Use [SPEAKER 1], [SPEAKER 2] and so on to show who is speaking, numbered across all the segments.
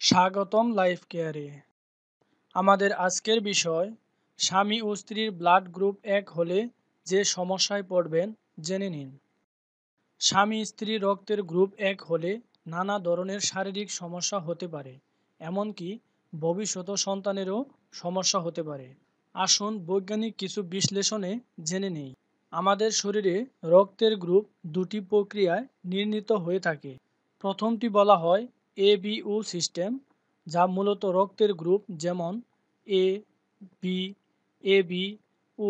[SPEAKER 1] স্বাগতম লাইফ কেয়ারে। আমাদের আজকের বিষয়, স্বামী ও স্ত্রীর ব্লাড গ্রুপ এক হলে যে সমস্যায় পড়বেন, জেনে নিন। স্বামী স্ত্রী রক্তের গ্রুপ এক হলে নানা ধরনের শারীরিক সমস্যা হতে পারে, এমনকি ভবিষ্যৎ সন্তানেরও সমস্যা হতে পারে। আসুন বৈজ্ঞানিক কিছু বিশ্লেষণে জেনে নেই। আমাদের শরীরে রক্তের গ্রুপ দুটি প্রক্রিয়ায় নির্ণীত হয়ে থাকে। প্রথমটি বলা হয় এ বি ও সিস্টেম যা মূলত রক্তের গ্রুপ যেমন এ বি এ বি ও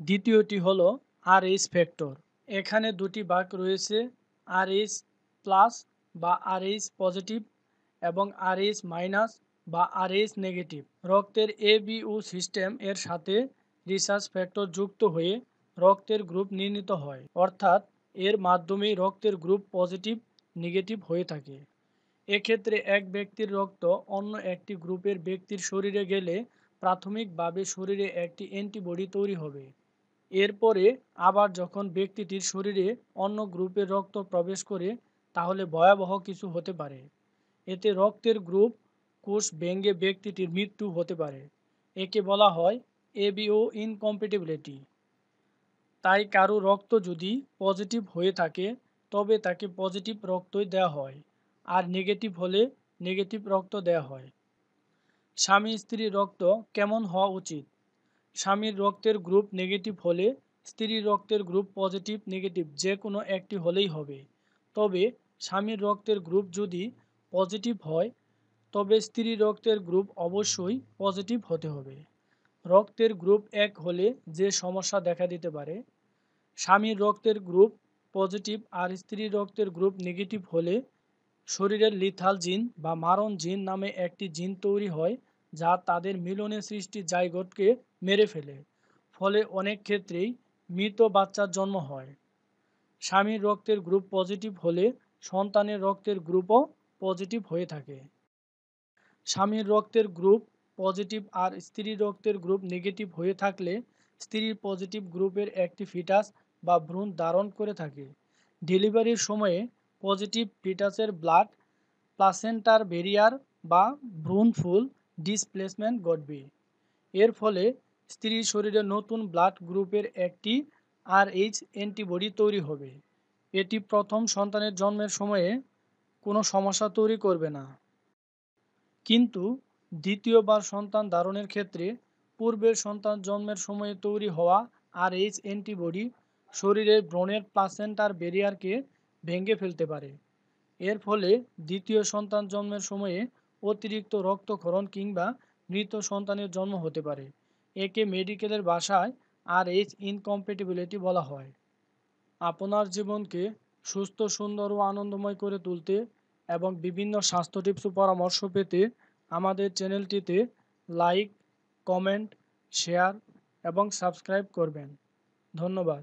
[SPEAKER 1] দ্বিতীয়টি হল আর এইচ ফ্যাক্টর এখানে দুটি ভাগ রয়েছে আর এইচ প্লাস বা আর এইচ পজিটিভ এবং আর এইচ মাইনাস বা আর এইচ নেগেটিভ রক্তের এ বি ও সিস্টেম এর সাথে রিসার্চ ফ্যাক্টর যুক্ত হয়ে রক্তের গ্রুপ নির্ণীত হয়। অর্থাৎ এর মাধ্যমেই রক্তের গ্রুপ পজিটিভ নেগেটিভ হয়ে থাকে। এক্ষেত্রে এক ব্যক্তির রক্ত অন্য একটি গ্রুপের ব্যক্তির শরীরে গেলে প্রাথমিকভাবে শরীরে একটি অ্যান্টিবডি তৈরি হবে। এরপরে আবার যখন ব্যক্তিটির শরীরে অন্য গ্রুপের রক্ত প্রবেশ করে, তাহলে ভয়াবহ কিছু হতে পারে। এতে রক্তের গ্রুপ কোষ ভেঙে ব্যক্তিটির মৃত্যু হতে পারে। একে বলা হয় এবিও ইনকম্পিটিবিলিটি। তাই কারও রক্ত যদি পজিটিভ হয়ে থাকে, তবে তাকে পজিটিভ রক্তই দেওয়া হয়। আর নেগেটিভ হলে নেগেটিভ রক্ত দেওয়া হয়। স্বামী স্ত্রীর রক্ত কেমন হওয়া উচিত? স্বামীর রক্তের গ্রুপ নেগেটিভ হলে স্ত্রীর রক্তের গ্রুপ পজিটিভ নেগেটিভ যে কোনো একটি হলেই হবে। তবে স্বামীর রক্তের গ্রুপ যদি পজিটিভ হয়, তবে স্ত্রীর রক্তের গ্রুপ অবশ্যই পজিটিভ হতে হবে। রক্তের গ্রুপ এক হলে যে সমস্যা দেখা দিতে পারে, স্বামীর রক্তের গ্রুপ পজিটিভ আর স্ত্রীর রক্তের গ্রুপ নেগেটিভ হলে শরীরের লিথাল জিন বা মারণ জিন নামে একটি জিন তৈরি হয় যা তাদের মিলনে সৃষ্টি জায়গটকে মেরে ফেলে। ফলে অনেক ক্ষেত্রেই মৃত বাচ্চার জন্ম হয়। স্বামীর রক্তের গ্রুপ পজিটিভ হলে সন্তানের রক্তের গ্রুপও পজিটিভ হয়ে থাকে। স্বামীর রক্তের গ্রুপ পজিটিভ আর স্ত্রীর রক্তের গ্রুপ নেগেটিভ হয়ে থাকলে স্ত্রীর পজিটিভ গ্রুপের একটি ফিটাস বা ভ্রূণ ধারণ করে থাকে। ডেলিভারির সময়ে পজিটিভ ফিটাসের ব্লাড প্লাসেন্টার বেরিয়ার বা ভ্রূণফুল ডিসপ্লেসমেন্ট ঘটবে। এর ফলে স্ত্রীর শরীরে নতুন ব্লাড গ্রুপের একটি আর এইচ অ্যান্টিবডি তৈরি হবে। এটি প্রথম সন্তানের জন্মের সময়ে কোনো সমস্যা তৈরি করবে না। কিন্তু দ্বিতীয়বার সন্তান ধারণের ক্ষেত্রে পূর্বের সন্তান জন্মের সময়ে তৈরি হওয়া আর এইচ অ্যান্টিবডি শরীরের ব্রণের প্লাসেন্টার বেরিয়ারকে ভেঙে ফেলতে পারে। এর ফলে দ্বিতীয় সন্তান জন্মের সময়ে অতিরিক্ত রক্তক্ষরণ কিংবা মৃত সন্তানের জন্ম হতে পারে। একে মেডিকেলের ভাষায় আর এইচ ইনকম্পেটিবিলিটি বলা হয়। আপনার জীবনকে সুস্থ, সুন্দর ও আনন্দময় করে তুলতে এবং বিভিন্ন স্বাস্থ্য টিপস পরামর্শ পেতে আমাদের চ্যানেলটিতে লাইক, কমেন্ট, শেয়ার এবং সাবস্ক্রাইব করবেন। ধন্যবাদ।